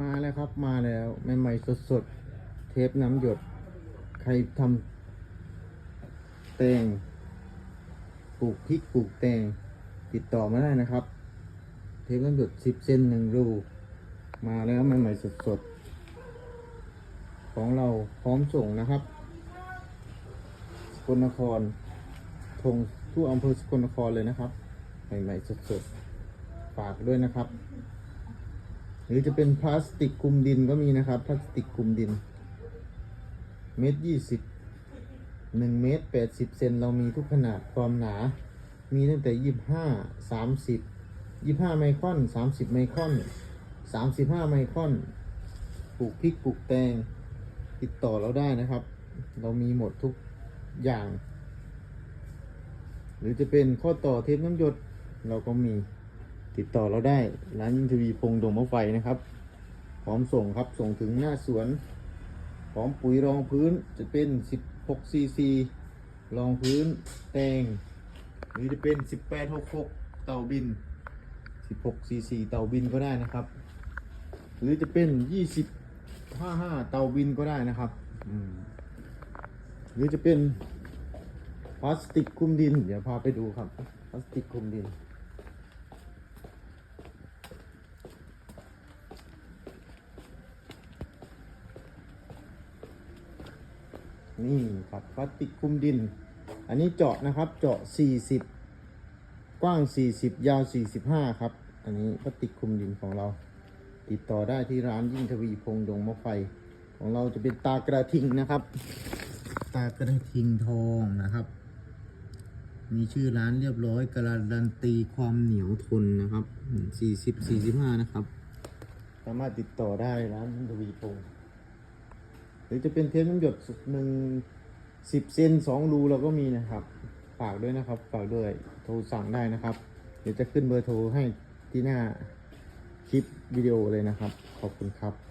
มาแล้วครับมาแล้วใหม่ๆสดๆ เทปน้ำหยด ใครทำแตงปลูกพริกปลูกแตงติดต่อมาได้นะครับ เทปน้ำหยดสิบเซนหนึ่งรู มาแล้วใหม่ๆสดๆ ของเราพร้อมส่งนะครับสกลนครทงทั่วอำเภอสกลนครเลยนะครับ ใหม่ๆสดๆ ฝากด้วยนะครับ หรือจะเป็นพลาสติกคลุมดินก็มีนะครับ พลาสติกคลุมดิน เมตรยี่สิบหนึ่งเมตรแปดสิบเซนเรามีทุกขนาดความหนา มีตั้งแต่ยี่ห้าสามสิบยี่ห้าไมครอนสามสิบไมครอนสามสิบห้าไมครอนปลูกพริกปลูกแตง ติดต่อเราได้นะครับ เรามีหมดทุกอย่าง หรือจะเป็นข้อต่อเทปน้ำหยดเราก็มี ติดต่อเราได้ ร้านยินทวีพงษ์ดงมะไฟนะครับ พร้อมส่งครับ ส่งถึงหน้าสวน พร้อมปุ๋ยรองพื้นจะเป็น 16ซีซีรองพื้นแตงหรือจะเป็น 1866 เต่าบิน 16ซีซีเต่าบินก็ได้นะครับ หรือจะเป็น 20 55 เต่าบินก็ได้นะครับหรือจะเป็นพลาสติกคุมดิน เดี๋ยวพาไปดูครับ พลาสติกคุมดิน นี่ครับพลาสติกคุมดิน อันนี้เจาะนะครับเจาะ 40 กว้าง 40 ยาว 45 ครับ อันนี้พลาสติกคุมดินของเรา ติดต่อได้ที่ร้านยิ่งทวีพงษ์ดงมะไฟ ของเราจะเป็นตากระทิงนะครับ ตากระทิงทองนะครับ มีชื่อร้านเรียบร้อยการันตีความเหนียวทนนะครับ 40 45 นะครับ สามารถติดต่อได้ร้านยิ่งทวีพงษ์ หรือจะเป็นเทปน้ำหยดหนึ่งสิบเซนสองรูเราก็มีนะครับ ฝากด้วยนะครับ ฝากด้วยโทรสั่งได้นะครับ เดี๋ยวจะขึ้นเบอร์โทรให้ที่หน้าคลิปวิดีโอเลยนะครับ ขอบคุณครับ